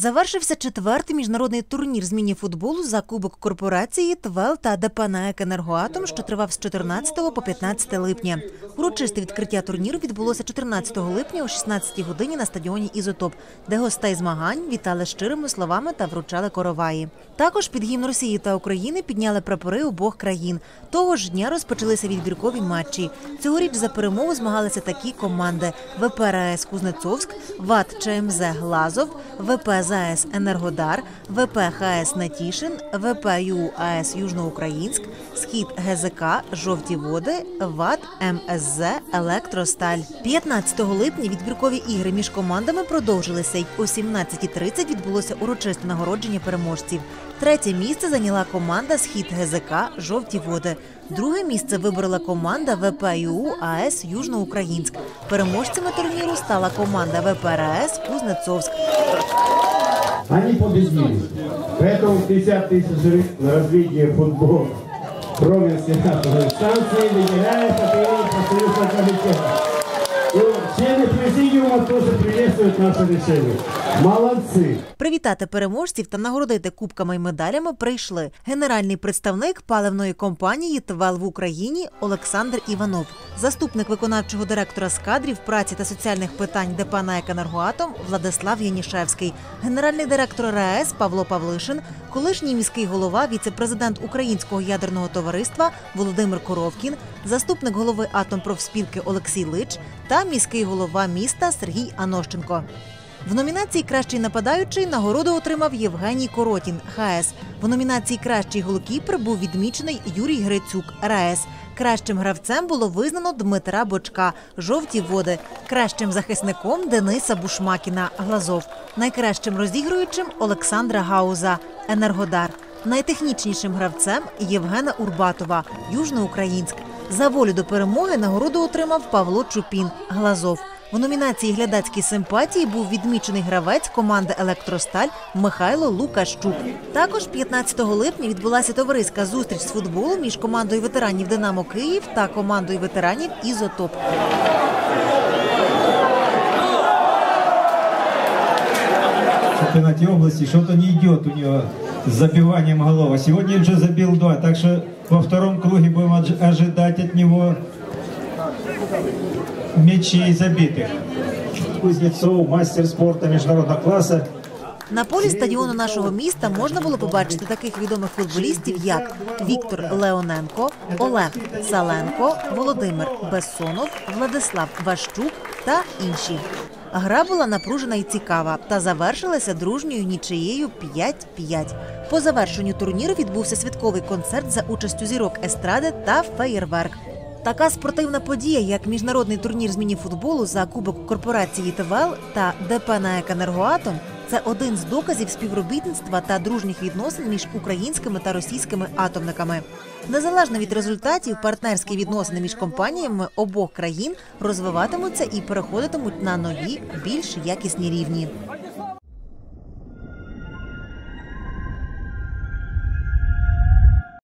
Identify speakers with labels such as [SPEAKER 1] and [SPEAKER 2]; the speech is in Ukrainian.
[SPEAKER 1] Завершився четвертий міжнародний турнір з міні-футболу за кубок корпорації ТВЕЛ та ДП «НАЕК Енергоатом, що тривав з 14 по 15 липня. Урочисте відкриття турніру відбулося 14 липня о 16 годині на стадіоні Ізотоп, де гостей змагань вітали щирими словами та вручали короваї. Також під гімн Росії та України підняли прапори обох країн. Того ж дня розпочалися відбіркові матчі. Цьогоріч за перемогу змагалися такі команди: ВП РАЕС Кузнецовськ, ВАТ ЧМЗ Глазов, ВП ЗАЕС Енергодар, ВП ХС Натішин, ВП ЮАЕС Южноукраїнськ, Схід ГЗК, Жовті води, ВАТ МСЗ Електросталь. 15 липня відбіркові ігри між командами продовжилися й о 17.30 відбулося урочисте нагородження переможців. Третє місце зайняла команда Схід ГЗК Жовті води. Друге місце виборола команда ВПЮ АЕС Южноукраїнськ. Переможцями турніру стала команда ВП РАЕС Кузнецовськ.
[SPEAKER 2] Они победили. Поэтому 50 тысяч гривен на развитие футбола Провинции атомной станции выделяет от профсоюзного комитета. И члены президиума тоже приветствуют наше решение. Молодцы!
[SPEAKER 1] Привітати переможців та нагородити кубками й медалями прийшли генеральний представник паливної компанії ТВЕЛ в Україні Олександр Іванов, заступник виконавчого директора з кадрів праці та соціальних питань ДП «НАЕК Енергоатом Владислав Янішевський, генеральний директор РАЕС Павло Павлишин, колишній міський голова, віце-президент Українського ядерного товариства Володимир Коровкін, заступник голови Атомпрофспілки Олексій Лич та міський голова міста Сергій Анощенко. В номінації Кращий нападаючий нагороду отримав Євгеній Коротін ХС. В номінації Кращий голкіпер був відмічений Юрій Грицюк РАЕС. Кращим гравцем було визнано Дмитра Бочка Жовті води. Кращим захисником Дениса Бушмакіна Глазов. Найкращим розігруючим Олександра Гауза Енергодар. Найтехнічнішим гравцем Євгена Урбатова Южноукраїнськ. За волю до перемоги нагороду отримав Павло Чупін Глазов. В номінації глядацькі симпатії був відмічений гравець команди Електросталь Михайло Лукащук. Також 15 липня відбулася товариська зустріч з футболу між командою ветеранів Динамо Київ та командою ветеранів Ізотоп.
[SPEAKER 3] чемпионате области что-то не идет у него с забиванием голов. А сегодня уже забил два, так что во втором круге будем ожидать от него мячей забитых.
[SPEAKER 4] Кузнецов, мастер спорта международного класса.
[SPEAKER 1] На полі стадіону нашого міста можна було побачити таких відомих футболістів, як Віктор Леоненко, Олег Саленко, Володимир Бессонов, Владислав Ващук та інші. Гра була напружена і цікава та завершилася дружньою нічиєю 5-5. По завершенню турніру відбувся святковий концерт за участю зірок естради та феєрверк. Така спортивна подія, як міжнародний турнір з міні-футболу за кубок корпорації ТВЛ та ДП «НАЕК Енергоатом, це один з доказів співробітництва та дружніх відносин між українськими та російськими атомниками. Незалежно від результатів, партнерські відносини між компаніями обох країн розвиватимуться і переходитимуть на нові, більш якісні рівні.